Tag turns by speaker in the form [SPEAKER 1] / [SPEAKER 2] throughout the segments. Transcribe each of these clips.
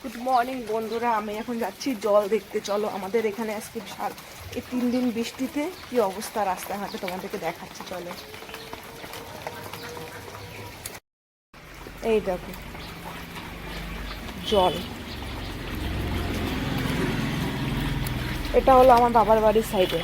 [SPEAKER 1] Good morning বন্ধুরা। আমি এখন যাচ্ছি জল দেখতে। চলো, আমাদের এখানে আজকে বিশাল এই তিন দিন বৃষ্টিতে কি অবস্থা রাস্তাঘাটে তোমাদেরকে দেখাচ্ছি, চলো। এই দেখো, জল। এটা হলো আমার বাবার বাড়ির সাইডে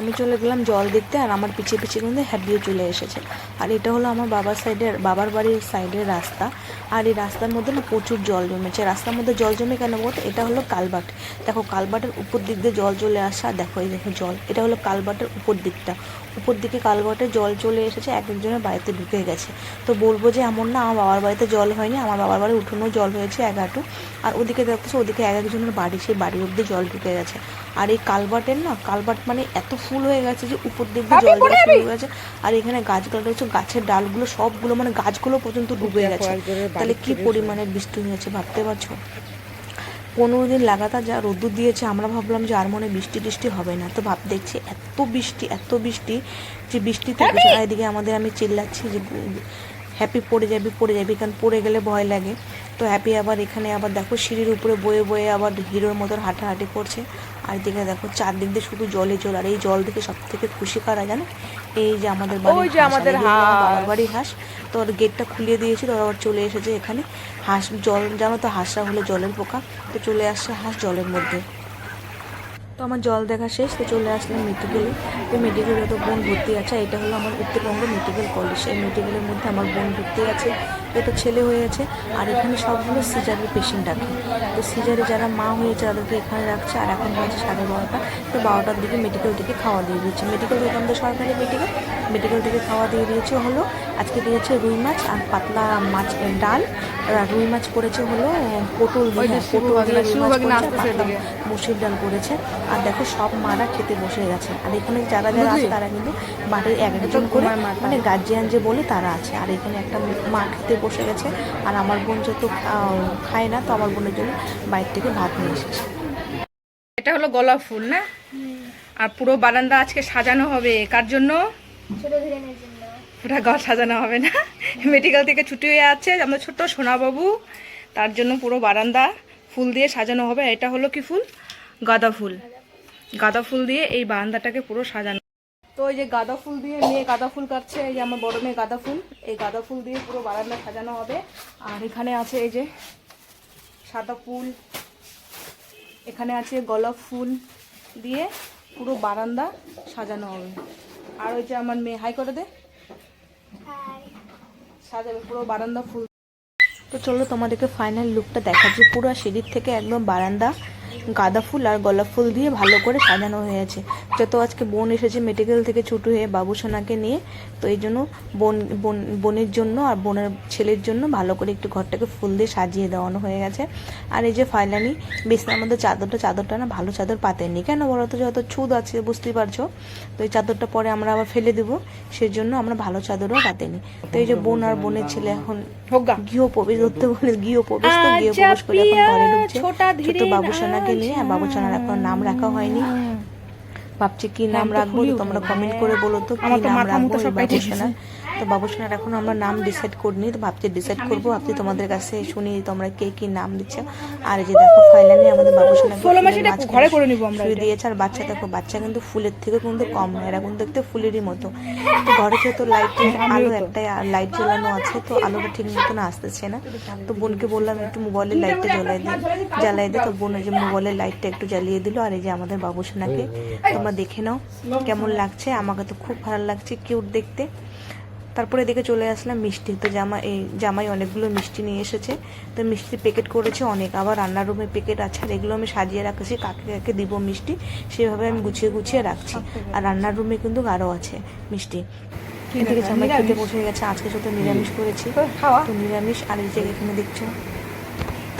[SPEAKER 1] আমি চলে গেলাম জল দেখতে আর আমার পিছিয়ে পিছিয়ে কিন্তু হ্যাপিও চলে এসেছে। আর এটা হলো আমার বাবার সাইডের বাবার বাড়ির সাইডের রাস্তা। আর এই রাস্তার মধ্যে না প্রচুর জল জমেছে। রাস্তার মধ্যে জল জমে কেন বলতো? এটা হলো কালবাট। দেখো কালবাটের উপর দিক দিয়ে জল চলে আসা আর দেখো এই দেখো জল। এটা হলো কালবাটের উপর দিকটা। উপর দিকে কালবাটে জল চলে এসেছে এক একজনের বাড়িতে ঢুকে গেছে। তো বলব যে এমন না, আমার বাবার বাড়িতে জল হয়নি। আমার বাবার বাড়ি উঠোনেও জল হয়েছে এক আর ওদিকে দেখতেছো ওদিকে এক একজনের বাড়ি, সেই বাড়ির অব্দি জল ঢুকে গেছে। আর এই কালবাটের না, কালবাট মানে এত ফুল হয়ে গেছে যে উপর দিক দিয়ে জল শুরু হয়ে গেছে। আর এখানে গাছগুলো রয়েছে গাছের ডালগুলো সবগুলো মানে গাছগুলো পর্যন্ত ডুবে গেছে। তাহলে কি পরিমাণে বৃষ্টি হয়েছে ভাবতে পারছ? পনেরো দিন লাগাতার যা রোদ্দুর দিয়েছে আমরা ভাবলাম যে আর মনে বৃষ্টি টিষ্টি হবে না। তো ভাব দেখছি এত বৃষ্টি এত বৃষ্টি যে বৃষ্টি থেকে এদিকে আমাদের আমি চিল্লাচ্ছি যে হ্যাপি পড়ে যাবি পড়ে যাবি কারণ পড়ে গেলে ভয় লাগে। তো হ্যাপি আবার এখানে আবার দেখো সিঁড়ির উপরে বয়ে বয়ে আবার হিরোর মতন হাঁটাহাঁটি করছে। আর দেখে দেখো চারদিক দিয়ে শুধু জলে জল আর এই জল দেখে সব থেকে খুশি কারা জানো? এই যে আমাদের বাড়ি
[SPEAKER 2] যে
[SPEAKER 1] হাঁস,
[SPEAKER 2] আমাদের
[SPEAKER 1] বাবার বাড়ির হাঁস। তো ওর গেটটা খুলিয়ে দিয়েছিল ওরা আবার চলে এসেছে এখানে। হাঁস জল জানো তো হাঁসরা হলো জলের পোকা। তো চলে আসছে হাঁস জলের মধ্যে। তো আমার জল দেখা শেষ, তো চলে আসলাম মেডিকেলে তো মেডিকেলে তো বোন ভর্তি আছে, এটা হলো আমার উত্তরবঙ্গ মেডিকেল কলেজ এই মেডিকেলের মধ্যে আমার বোন ভর্তি আছে এটা ছেলে হয়ে আছে। আর এখানে সবগুলো সিজারের পেশেন্ট রাখে। তো সিজারে যারা মা হয়েছে, তাদেরকে এখানে রাখছে। আর এখন বাজে সাড়ে বারোটা, তো বারোটার দিকে মেডিকেল থেকে খাওয়া দিয়ে দিচ্ছে। মেডিকেল থেকে আমাদের সরকারি মেডিকেল মেডিকেল থেকে খাওয়া দিয়ে দিয়েছে হলো। আজকে দিয়েছে রুই মাছ আর পাতলা মাছ ডাল। আর রুই মাছ করেছে হলো পটল হ্যাঁ, পটল দিয়ে মুসুর ডাল করেছে। আর দেখো সব মারা খেতে বসে গেছে। আর এখানে যারা যারা আছে তারা কিন্তু বাড়ির এক একজন করে মানে গার্জিয়ান যে বলে তারা আছে। আর এখানে একটা মা খেতে বসে গেছে। আর আমার বোন যেহেতু খায় না তো আমার বোনের জন্য বাইরে থেকে ভাত নিয়ে এসেছে।
[SPEAKER 2] এটা হলো গোলাপ ফুল না? আর পুরো বারান্দা আজকে সাজানো হবে। কার জন্য? পুরা ঘর সাজানো হবে না। মেডিকেল থেকে ছুটি হয়ে আছে। আমাদের ছোট্ট সোনাবাবু। তার জন্য পুরো বারান্দা ফুল দিয়ে সাজানো হবে। এটা হলো কি ফুল? গাঁদা ফুল। গাঁদা ফুল দিয়ে এই বারান্দাটাকে পুরো সাজানো। তো এই যে গাঁদা ফুল দিয়ে মেয়ে গাঁদা ফুল কাটছে, এই যে আমার বড় মেয়ে গাঁদা ফুল, এই গাঁদা ফুল দিয়ে পুরো বারান্দা সাজানো হবে। আর এখানে আছে এই যে সাদা ফুল। এখানে আছে গোলাপ ফুল দিয়ে পুরো বারান্দা সাজানো হবে। আর ওই যে আমার মেয়ে হাই করে দে। সাজাবে পুরো বারান্দা ফুল।
[SPEAKER 1] তো চলো তোমাদেরকে ফাইনাল লুকটা দেখাচ্ছি। পুরো সিঁড়ির থেকে একদম বারান্দা। গাঁদা ফুল আর গোলাপ ফুল দিয়ে ভালো করে সাজানো হয়েছে। যত আজকে বোন এসেছে মেডিকেল থেকে ছুটি হয়ে বাবুসোনাকে নিয়ে। তো এই জন্য বোন বোন বোনের জন্য আর বোনের ছেলের জন্য ভালো করে একটু ঘরটাকে ফুল দিয়ে সাজিয়ে দেওয়ানো হয়ে গেছে। আর এই যে ফাইনালি বিছনার মধ্যে চাদরটা চাদরটা না ভালো চাদর পাতেননি কেন বলো তো যত ছুদ আছে বুঝতেই পারছ? তো এই চাদরটা পরে আমরা আবার ফেলে দেবো। সেজন্য আমরা ভালো চাদরও পাতেনি। তো এই যে বোন আর বোনের ছেলে এখন
[SPEAKER 2] হোগা।
[SPEAKER 1] গৃহ প্রবেশ ধরতে বলে গৃহ প্রবেশ তো গৃহ প্রবেশ করে এখন ঘরে ঢুকছে।
[SPEAKER 2] ছোট
[SPEAKER 1] বাবুসোনাকে নিয়ে আর বাবুসোনার এখন নাম রাখা হয়নি। ভাবছি কি নাম রাখব? তোমরা কমেন্ট করে বলো তো কি নাম রাখব বাবু বাবুসোনার তো বাবুসোনার এখন আমরা নাম ডিসাইড করিনি তো ভাবছি ডিসাইড করব। ভাবছি তোমাদের কাছে শুনি তোমরা কে কি নাম দিচ্ছ। আর এই যে দেখো ফাইনালি আমাদের মাঝখানে
[SPEAKER 2] ঘরে করে নিবো আমরা
[SPEAKER 1] শুয়ে। দিয়েছে আর বাচ্চা দেখো বাচ্চা কিন্তু ফুলের থেকে কিন্তু কম না এরা কিন্তু দেখতে ফুলেরই মতো। তো ঘরে যেহেতু লাইট আলো একটাই লাইট জ্বালানো আছে তো আলোটা ঠিক মতন আসতেছে না। তো বোনকে বললাম একটু মোবাইলের লাইটটা জ্বালাই দিই জ্বালাই দে তো বোন ওই যে মোবাইলের লাইটটা একটু জ্বালিয়ে দিল আর এই যে আমাদের বাবুসোনাকে তোমরা দেখে নাও কেমন লাগছে আমাকে তো খুব ভালো লাগছে কিউট দেখতে। তারপরে এদিকে চলে আসলাম মিষ্টি। তো জামা এই জামাই অনেকগুলো মিষ্টি নিয়ে এসেছে। তো মিষ্টি প্যাকেট করেছে অনেক। আবার রান্নার রুমে প্যাকেট আছে আর এগুলো আমি সাজিয়ে রাখছি। কাকে কাকে দিব মিষ্টি সেভাবে আমি গুছিয়ে গুছিয়ে রাখছি। আর রান্নার রুমে কিন্তু আরও আছে মিষ্টি। এদিকে জামাই খেতে বসে গেছে। আজকে শুধু নিরামিষ করেছি।
[SPEAKER 2] খাওয়া।
[SPEAKER 1] তো নিরামিষ। আর এই যে এখানে দেখছ?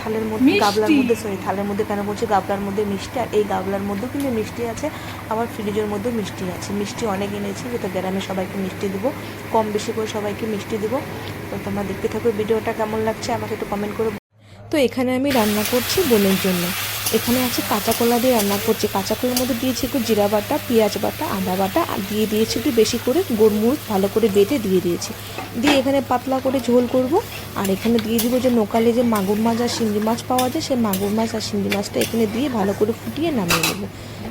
[SPEAKER 1] থালের মধ্যে গাবলার মধ্যে সরি থালের মধ্যে কেন বলছি? গাবলার মধ্যে মিষ্টি আর এই গাবলার মধ্যেও কিন্তু মিষ্টি আছে আবার ফ্রিজের মধ্যেও মিষ্টি আছে। মিষ্টি অনেক এনেছি যেটা গ্রামে সবাইকে মিষ্টি দেবো কম বেশি করে সবাইকে মিষ্টি দেবো। তো তোমরা দেখতে থাকো ভিডিওটা কেমন লাগছে? আমাকে একটু কমেন্ট করে। তো এখানে আমি রান্না করছি বোনের জন্য। এখানে আছে কাঁচা কলা দিয়ে রান্না করছি। কাঁচা কলার মধ্যে দিয়েছি একটু জিরা বাটা, পেঁয়াজ বাটা, আদা বাটা, আর দিয়ে দিয়েছি একটু বেশি করে গোলমরিচ ভালো করে বেটে দিয়ে দিয়েছি। দিয়ে এখানে পাতলা করে ঝোল করব। আর এখানে দিয়ে দিব যে নোকালে যে মাগুর মাছ আর শিঙ্গি মাছ পাওয়া যায়, সেই মাগুর মাছ আর শিঙ্গি মাছটা এখানে দিয়ে ভালো করে ফুটিয়ে নামিয়ে নেব।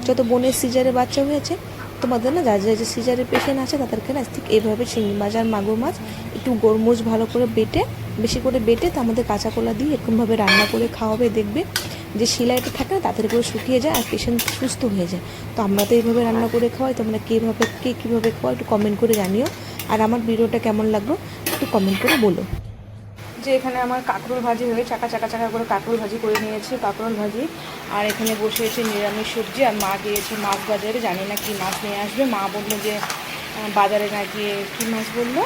[SPEAKER 1] যত বোনের সিজারে বাচ্চা হয়েছে, তোমাদের না যার যার যে সিজারের পেশেন্ট আছে, তাদেরকে না ঠিক এইভাবে শিঙ্গি মাছ আর মাগুর মাছ একটু গোলমরিচ ভালো করে বেটে, বেশি করে বেটে তার মধ্যে কাঁচা কলা দিয়ে এরকমভাবে রান্না করে খাওয়াবে, দেখবে। যে শিলাইটা থাকে না তাড়াতাড়ি করে শুকিয়ে যায় আর পেশেন্ট সুস্থ হয়ে যায়। তো আমরা তো এইভাবে রান্না করে খাওয়াই, তোমরা কীভাবে, কে কীভাবে খাওয়া একটু কমেন্ট করে জানিও। আর আমার ভিডিওটা কেমন লাগল একটু কমেন্ট করে বলো।
[SPEAKER 2] যে এখানে আমার কাঁকরোল ভাজি হয়ে চাকা চাকা চাকা করে কাঁকরোল ভাজি করে নিয়েছি, কাঁকরোল ভাজি। আর এখানে বসেছে নিরামিষ সবজি, আর মা গিয়েছে মাছ বাজারে, জানি না কি মাছ নিয়ে আসবে। মা বলল যে বাজারে না গিয়ে কী মাছ বলল?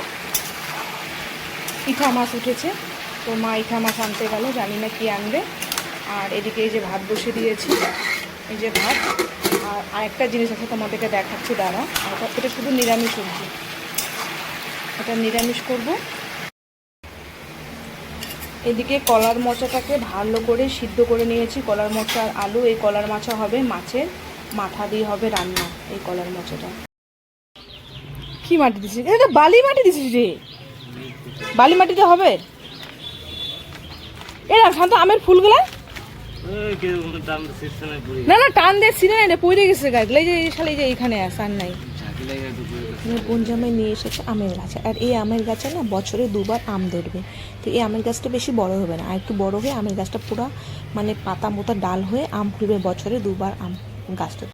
[SPEAKER 2] ইঠা মাছ উঠেছে। তো মা ইঠা মাছ আনতে গেল, জানি না কি আনবে। আর এদিকে এই যে ভাত বসে দিয়েছি, এই যে ভাত। আর আরেকটা জিনিস আছে তোমাদেরকে দেখাচ্ছি দাঁড়া আর এটা- শুধু নিরামিষ সবজি। এটা নিরামিষ করব। এদিকে কলার মোচাটাকে ভালো করে সিদ্ধ করে নিয়েছি, কলার মোচা আর আলু। এই কলার মাছা হবে মাছের, মাথা দিয়ে হবে রান্না এই কলার মোচাটা। কি মাটি দিছিস? এটা বালি মাটি দিছিস রে। বালি মাটিতে হবে? এরা শান্ত আমের ফুলগুলা? না না টান দিয়ে নাই রে পড়ে গেছে গাছগুলো এই যে শালে যে এইখানে আছে আর নাই।
[SPEAKER 1] কোন বোন জামাই নিয়ে এসেছে? আমের গাছ। আর এই আমের গাছে না বছরে দুবার আম ধরবে। তো এই আমের গাছটা বেশি বড় হবে না। আর একটু বড় হয়ে আমের গাছটা পুরো মানে পাতা মতো ডাল হয়ে আম ফুলবে বছরে দুবার আম গাছটা।